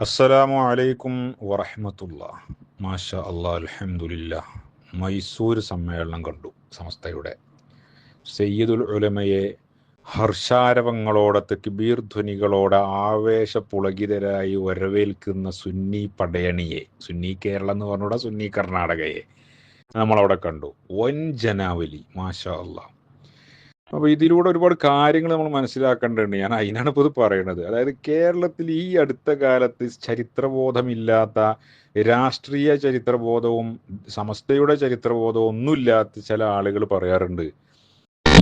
അസ്സലാമു അലൈക്കും വറഹമത്തുള്ള. മാഷ അള്ളാ അലഹമുല്ല മൈസൂർ സമ്മേളനം കണ്ടു സംസ്ഥയുടെ സയ്യിദുൽ ഉലമയെ ഹർഷാരവങ്ങളോടെ തെക്കിബീർ ധ്വനികളോടെ ആവേശപുളകിതരായി വരവേൽക്കുന്ന സുന്നി പടയണിയെ സുന്നി കേരളം എന്ന് പറഞ്ഞൂടെ സുന്നി കർണാടകയെ നമ്മളവിടെ കണ്ടു. വൻ ജനാവലി മാഷ അള്ളാ. അപ്പൊ ഇതിലൂടെ ഒരുപാട് കാര്യങ്ങൾ നമ്മൾ മനസ്സിലാക്കേണ്ടതുണ്ട്. ഞാൻ അതിനാണ് ഇപ്പോൾ ഇത് പറയുന്നത് അതായത് കേരളത്തിൽ ഈ അടുത്ത കാലത്ത് ചരിത്രബോധമില്ലാത്ത രാഷ്ട്രീയ ചരിത്രബോധവും സമസ്തയുടെ ചരിത്രബോധവും ഒന്നുമില്ലാത്ത ചില ആളുകൾ പറയാറുണ്ട്.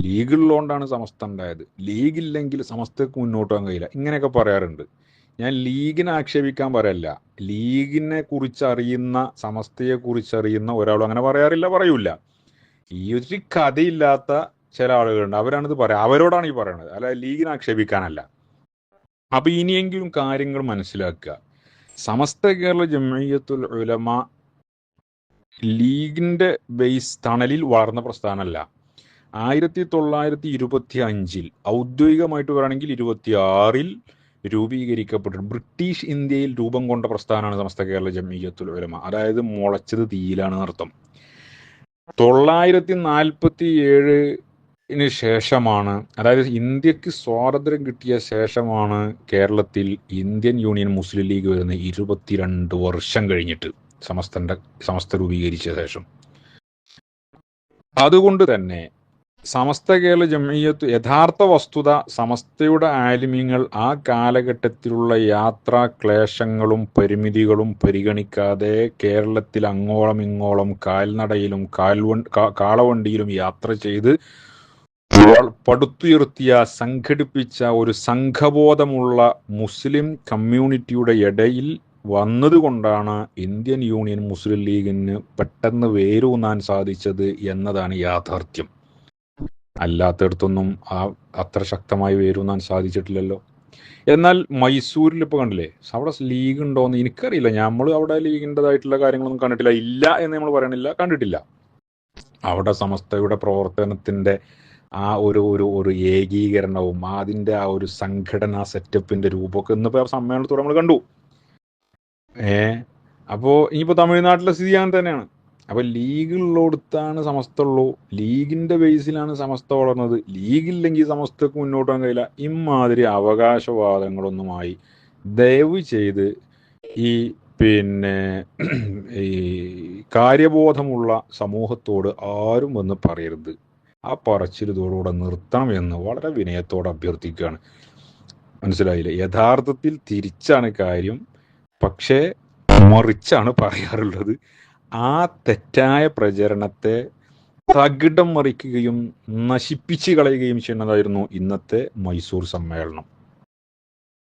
ലീഗ് ഉള്ളതുകൊണ്ടാണ് സമസ്ത ഉണ്ടായത്. ലീഗ് ഇല്ലെങ്കിൽ സമസ്തക്ക് മുന്നോട്ട് പോകാൻ കഴിയില്ല. ഇങ്ങനെയൊക്കെ പറയാറുണ്ട്. ഞാൻ ലീഗിനെ ആക്ഷേപിക്കാൻ പറയല്ല. ലീഗിനെ കുറിച്ച് അറിയുന്ന സമസ്തയെ കുറിച്ച് അറിയുന്ന ഒരാളും അങ്ങനെ പറയാറില്ല പറയൂല ഈ ഒരു കഥയില്ലാത്ത ചില ആളുകളുണ്ട്. അവരാണിത് പറയുക അവരോടാണ് ഈ പറയുന്നത് അല്ല ലീഗിനെ ആക്ഷേപിക്കാനല്ല. അപ്പൊ ഇനിയെങ്കിലും കാര്യങ്ങൾ മനസ്സിലാക്കുക. സമസ്ത കേരള ജമയത്തുൽ ഉലമ ലീഗിന്റെ ബേസ് തണലിൽ വളർന്ന പ്രസ്ഥാനമല്ല. ആയിരത്തി തൊള്ളായിരത്തി ഇരുപത്തി അഞ്ചിൽ ഔദ്യോഗികമായിട്ട് പറയുകയാണെങ്കിൽ ഇരുപത്തി ആറിൽ രൂപീകരിക്കപ്പെട്ടു ബ്രിട്ടീഷ് ഇന്ത്യയിൽ രൂപം കൊണ്ട പ്രസ്ഥാനമാണ് സമസ്ത കേരള ജമീയത്തുൽ ഉലമ. അതായത് മുളച്ചത് തീയിലാണ് അർത്ഥം തൊള്ളായിരത്തി നാൽപ്പത്തി ഏഴ് ന് ശേഷമാണ് അതായത് ഇന്ത്യയ്ക്ക് സ്വാതന്ത്ര്യം കിട്ടിയ ശേഷമാണ് കേരളത്തിൽ ഇന്ത്യൻ യൂണിയൻ മുസ്ലിം ലീഗ് വരുന്ന ഇരുപത്തിരണ്ട് വർഷം കഴിഞ്ഞിട്ട് സമസ്തന്റെ സമസ്ത രൂപീകരിച്ച ശേഷം. അതുകൊണ്ട് തന്നെ സമസ്ത കേരള ജമീയത്ത് യഥാർത്ഥ വസ്തുത സമസ്തയുടെ ആലിമ്യങ്ങൾ ആ കാലഘട്ടത്തിലുള്ള യാത്രാ ക്ലേശങ്ങളും പരിമിതികളും പരിഗണിക്കാതെ കേരളത്തിൽ അങ്ങോളം ഇങ്ങോളം കാൽനടയിലും കാൽവ കാളവണ്ടിയിലും യാത്ര ചെയ്ത് പടുത്തുയർത്തിയ സംഘടിപ്പിച്ച ഒരു സംഘബോധമുള്ള മുസ്ലിം കമ്മ്യൂണിറ്റിയുടെ ഇടയിൽ വന്നതുകൊണ്ടാണ് ഇന്ത്യൻ യൂണിയൻ മുസ്ലിം ലീഗിന് പെട്ടെന്ന് വേരൂന്നാൻ സാധിച്ചത് എന്നതാണ് യാഥാർത്ഥ്യം. അല്ലാത്തടത്തൊന്നും ആ അത്ര ശക്തമായി വേരൂന്നാൻ സാധിച്ചിട്ടില്ലല്ലോ. എന്നാൽ മൈസൂരിൽ ഇപ്പോൾ കണ്ടില്ലേ അവിടെ ലീഗ് ഉണ്ടോയെന്ന് എനിക്കറിയില്ല. നമ്മൾ അവിടെ ലീഗിന്റെതായിട്ടുള്ള കാര്യങ്ങളൊന്നും കണ്ടിട്ടില്ല. ഇല്ല എന്ന് നമ്മൾ പറയണില്ല കണ്ടിട്ടില്ല. അവിടെ സമസ്തയുടെ പ്രവർത്തനത്തിന്റെ ആ ഒരു ഒരു ഒരു ഏകീകരണവും അതിന്റെ ആ ഒരു സംഘടനാ സെറ്റപ്പിന്റെ രൂപമൊക്കെ ഇന്നിപ്പോൾ സമ്മേളനത്തോടെ നമ്മൾ കണ്ടു. ഏ? അപ്പോൾ ഇനിയിപ്പോൾ തമിഴ്നാട്ടിലെ സ്ഥിതി അങ്ങനെ തന്നെയാണ്. അപ്പോൾ ലീഗുള്ളടുത്താണ് സമസ്ത ഉള്ളൂ. ലീഗിന്റെ ബേസിലാണ് സമസ്ത വളർന്നത്. ലീഗില്ലെങ്കിൽ സമസ്തക്ക് മുന്നോട്ട് പോകാൻ കഴിയില്ല. ഇമാതിരി അവകാശവാദങ്ങളൊന്നുമായി ദയവ് ചെയ്ത് ഈ പിന്നെ ഈ കാര്യബോധമുള്ള സമൂഹത്തോട് ആരും വന്ന് പറയരുത്. ആ പറച്ചിൽ ഇതോടുകൂടെ നിർത്തണം എന്ന് വളരെ വിനയത്തോടെ അഭ്യർത്ഥിക്കുകയാണ്. മനസ്സിലായില്ലേ? യഥാർത്ഥത്തിൽ തിരിച്ചാണ് കാര്യം. പക്ഷേ മറിച്ചാണ് പറയാറുള്ളത്. ആ തെറ്റായ പ്രചരണത്തെ തകിടം മറിക്കുകയും നശിപ്പിച്ച് കളയുകയും ചെയ്യുന്നതായിരുന്നു ഇന്നത്തെ മൈസൂർ സമ്മേളനം.